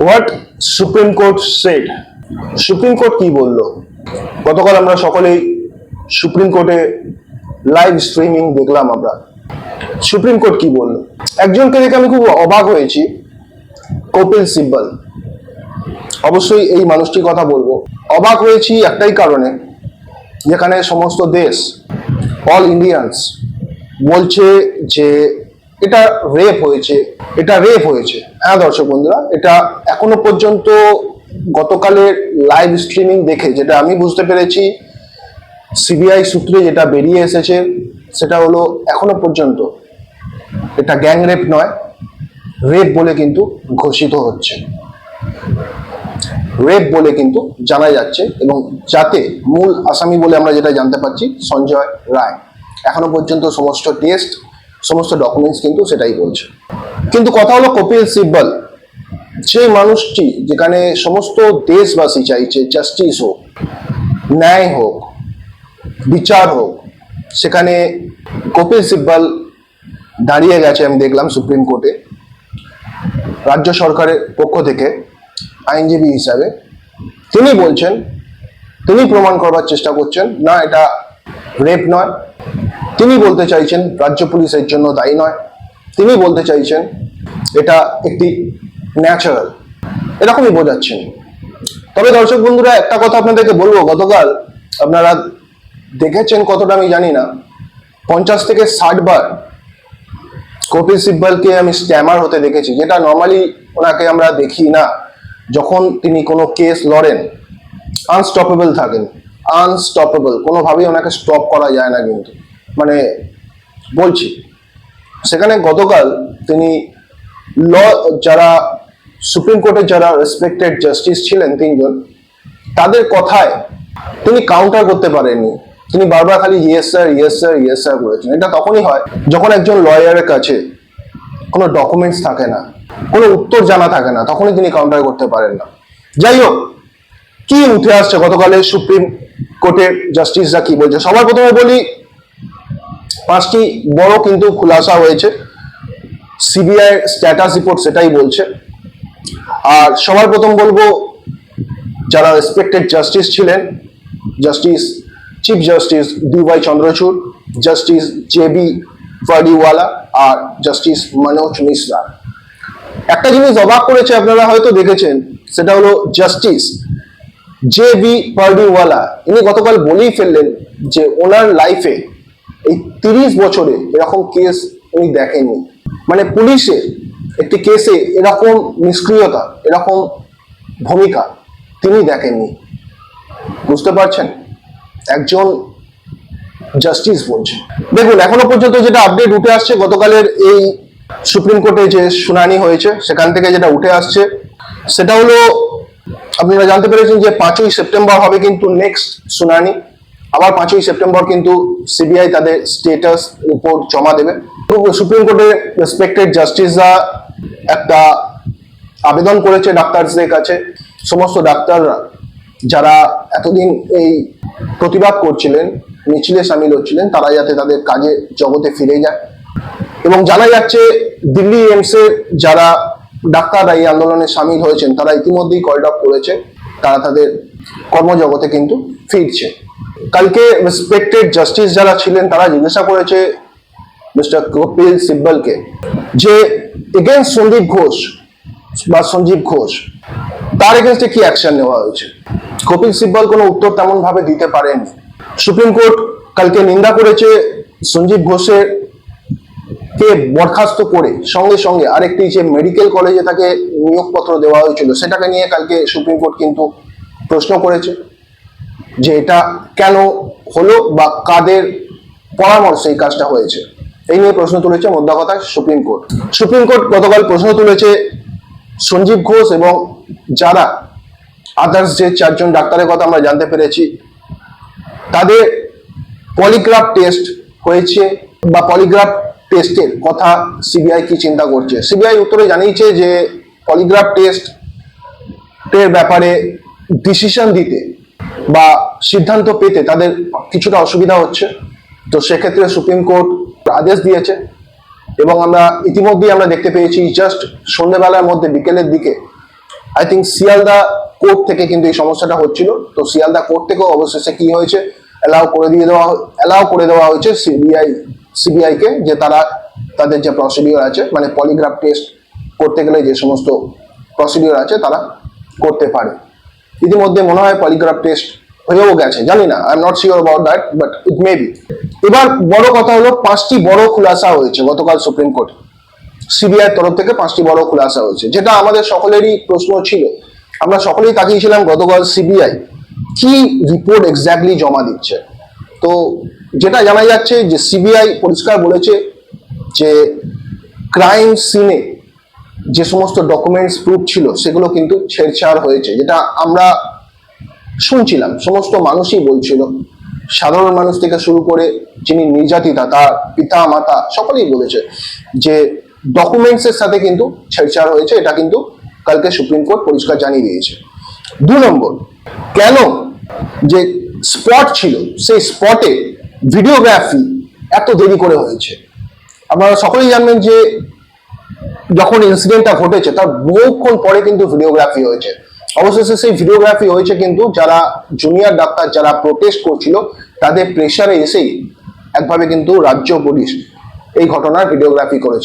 What supreme court set supreme court কি বলল? গতকাল আমরা সকলেই সুপ্রিম কোর্টে লাইভ স্ট্রিমিং দেখলাম আমরা। সুপ্রিম কোর্ট কি বলল? একজনকে দেখে আমি খুব অবাক হয়েছি। কপিল সিব্বল। অবশ্যই এই মানুষটির কথা বলব। অবাক হয়েছি একটাই কারণে, যেখানে সমস্ত দেশ অল ইন্ডিয়ানস বলছে যে এটা রেপ হয়েছে, এটা রেপ হয়েছে। হ্যাঁ দর্শক বন্ধুরা, এটা এখনও পর্যন্ত গতকালের লাইভ স্ট্রিমিং দেখে, যেটা আমি বুঝতে পেরেছি সিবিআই সূত্রে যেটা বেরিয়ে এসেছে, সেটা হলো এখনও পর্যন্ত। এটা গ্যাং রেপ নয় রেপ বলে কিন্তু ঘোষিত হচ্ছে। রেপ বলে কিন্তু জানা যাচ্ছে এবং যাতে মূল আসামি বলে আমরা যেটা জানতে পারছি, সঞ্জয় রায়। এখনও পর্যন্ত সমস্ত টেস্ট সমস্ত ডকুমেন্টস কিন্তু সেটাই বলছে। কিন্তু কথা হলো কপিল সিব্বল। যে মানুষটি যেখানে সমস্ত দেশবাসী চাইছে জাস্টিস হোক, ন্যায় হোক, বিচার হোক, সেখানে কপিল সিব্বল দাঁড়িয়ে গেছে আমি দেখলাম সুপ্রিম কোর্টে, রাজ্য সরকারের পক্ষ থেকে, আইনজীবী হিসাবে। তিনি বলছেন, তিনি প্রমাণ করবার চেষ্টা করছেন, না, এটা রেপ নয়। তিনি বলতে চাইছেন, রাজ্য পুলিশের জন্য দায়ী নয়। তিনি বলতে চাইছেন, এটা একটি ন্যাচারাল এরকমই বোঝাচ্ছেন। তবে দর্শক বন্ধুরা, একটা কথা আপনাদেরকে বলব, গতকাল আপনারা দেখেছেন কতটা আমি জানি না, পঞ্চাশ থেকে ষাট বার কপিল সিব্বলকে আমি স্ক্যামার হতে দেখেছি, যেটা নর্মালি ওনাকে আমরা দেখি না, যখন তিনি কোনো কেস লড়েন। আনস্টপেবল থাকেন। আনস্টপেবল কোনোভাবেই ওনাকে স্টপ করা যায় না কিন্তু। মানে বলছি সেখানে গতকাল তিনি ল, যারা সুপ্রিম কোর্টের যারা রেসপেক্টেড জাস্টিস ছিলেন তিনজন, তাদের কথায় তিনি কাউন্টার করতে পারেননি। তিনি বারবার খালি yes sir yes sir yes sir করেছেন এটা তখনই হয় যখন একজন লয়ারের কাছে কোনো ডকুমেন্টস থাকে না, কোনো উত্তর জানা থাকে না, তখনই তিনি কাউন্টার করতে পারেন না। যাই হোক, কি উঠে আসছে গতকালে সুপ্রিম কোর্টের জাস্টিসরা কি বলছে? সবার প্রথমে বলি পাঁচটি বড় কিন্তু খুলাসা হয়েছে। সিবিআই স্ট্যাটাস রিপোর্ট সেটাই বলছে। আর সবার প্রথম বলব, যারা রেসপেক্টেড জাস্টিস ছিলেন justice chief justice Y Chandrachud justice J B Pardiwala আর জাস্টিস মনোজ মিশ্রা একটা জিনিস অবাক করেছে আপনারা হয়তো দেখেছেন, সেটা হলো জাস্টিস জে বি পার্ডিওয়ালা ইনি গতকাল বলেই ফেললেন যে ওনার লাইফে এই তিরিশ বছরে এরকম কেস উনি দেখেননি। মানে পুলিশে একটি কেসে এরকম নিষ্ক্রিয়তা, এরকম ভূমিকা তিনি দেখেননি। বুঝতে পারছেন? একজন জাস্টিস বলছে দেখুন, এখনও পর্যন্ত যেটা আপডেট উঠে আসছে, গতকালের এই সুপ্রিম কোর্টে যে শুনানি হয়েছে, সেখান থেকে যেটা উঠে আসছে, সেটা হলো আপনারা জানতে পেরেছেন যে পাঁচই সেপ্টেম্বর হবে কিন্তু নেক্সট শুনানি। আবার পাঁচই সেপ্টেম্বর কিন্তু সিবিআই তাদের স্টেটাস রিপোর্ট জমা দেবে। সুপ্রিম কোর্টের রেসপেক্টেড জাস্টিসরা একটা আবেদন করেছে ডাক্তারদের কাছে। সমস্ত ডাক্তাররা যারা এতদিন এই প্রতিবাদ করছিলেন, মিছিলে সামিল হচ্ছিলেন, তারা যাতে তাদের কাজে জগতে ফিরে যায়। এবং জানা যাচ্ছে দিল্লি এমসে যারা ডাক্তাররা এই আন্দোলনে সামিল হয়েছেন, তারা ইতিমধ্যেই কল করেছে। তারা তাদের কর্মজগতে কিন্তু ফিরছে। কালকে রেসপেক্টেড জাস্টিস যারা ছিলেন, তারা জিজ্ঞাসা করেছে মিস্টার কপিল সিব্বলকে যে এগেনস্ট সন্দীপ ঘোষ বা সঞ্জীব ঘোষ তার এগেনস্টে কি অ্যাকশন নেওয়া হয়েছে? কপিল সিব্বল কোনো উত্তর তেমন ভাবে দিতে পারেননি। সুপ্রিম কোর্ট কালকে নিন্দা করেছে সঞ্জীব ঘোষের কে বরখাস্ত করে, সঙ্গে সঙ্গে আরেকটি যে মেডিকেল কলেজে তাকে নিয়োগপত্র দেওয়া হয়েছিল, সেটাকে নিয়ে কালকে সুপ্রিম কোর্ট কিন্তু প্রশ্ন করেছে। যে এটা কেন হলো বা কাদের পরামর্শে এই কাজটা হয়েছে? এই নিয়ে প্রশ্ন তুলেছে মোদ্দা কথায় সুপ্রিম কোর্ট। সুপ্রিম কোর্ট গতকাল প্রশ্ন তুলেছে সঞ্জীব ঘোষ এবং যারা আদার্স যে চারজন ডাক্তারের কথা আমরা জানতে পেরেছি, তাদের পলিগ্রাফ টেস্ট হয়েছে বা পলিগ্রাফ টেস্টের কথা সিবিআই কি চিন্তা করছে? সিবিআই উত্তরে জানিয়েছে যে পলিগ্রাফ টেস্ট এর ব্যাপারে ডিসিশন দিতে বা সিদ্ধান্ত পেতে তাদের কিছুটা অসুবিধা হচ্ছে। তো সেক্ষেত্রে সুপ্রিম কোর্ট আদেশ দিয়েছে এবং আমরা ইতিমধ্যেই আমরা দেখতে পেয়েছি জাস্ট সন্ধ্যেবেলার মধ্যে, বিকেলের দিকে আই থিঙ্ক শিয়ালদা কোর্ট থেকে কিন্তু এই সমস্যাটা হচ্ছিল। তো শিয়ালদা কোর্ট থেকেও অবশেষে কি হয়েছে? অ্যালাউ করে দিয়ে দেওয়া অ্যালাউ করে দেওয়া হয়েছে সিবিআই সিবিআই কে যে তারা তাদের যে প্রসিডিওর আছে মানে পলিগ্রাফ টেস্ট করতে গেলে যে সমস্ত প্রসিডিওর আছে তারা করতে পারে। ইতিমধ্যে মনে হয় পলিগ্রাফ টেস্ট হয়েও গেছে, জানি না I am not sure about that but it may be এবার বড় কথা হলো, পাঁচটি বড় খুলাসা হয়েছে গতকাল সুপ্রিম কোর্টে। সিবিআই তরফ থেকে পাঁচটি বড় খুলাসা হয়েছে, যেটা আমাদের সকলেরই প্রশ্ন ছিল। আমরা সকলেই তাকিয়েছিলাম গতকাল সিবিআই কি রিপোর্ট এক্স্যাক্টলি জমা দিচ্ছে। তো যেটা জানা যাচ্ছে যে সিবিআই পরিষ্কার বলেছে যে ক্রাইম সিনে যে সমস্ত ডকুমেন্টস প্রুফ ছিল, সেগুলো কিন্তু ছেড়ছাড় হয়েছে, যেটা আমরা শুনছিলাম। সমস্ত মানুষই বলছিল। সাধারণ মানুষ থেকে শুরু করে যিনি নির্যাতিতা, তার পিতা মাতা সকলেই বলেছে যে ডকুমেন্টস এর সাথে কিন্তু ছেড়ছাড় হয়েছে, এটা কিন্তু কালকে সুপ্রিম কোর্ট পরিষ্কার জানিয়ে দিয়েছে। দু নম্বর, কেন যে স্পট ছিল, সেই স্পটে ভিডিওগ্রাফি এত দেরি করে হয়েছে? আপনারা সকলেই জানবেন যে যখন ইনসিডেন্টটা ঘটেছে, তার বহুক্ষণ পরে কিন্তু ভিডিওগ্রাফি হয়েছে। অবশেষে সেই ভিডিওগ্রাফি হয়েছে কিন্তু যারা জুনিয়র ডাক্তার যারা প্রোটেস্ট করছিল, তাদের প্রেশারে এসেই একভাবে কিন্তু রাজ্য পুলিশ এই ঘটনার ভিডিওগ্রাফি করেছে।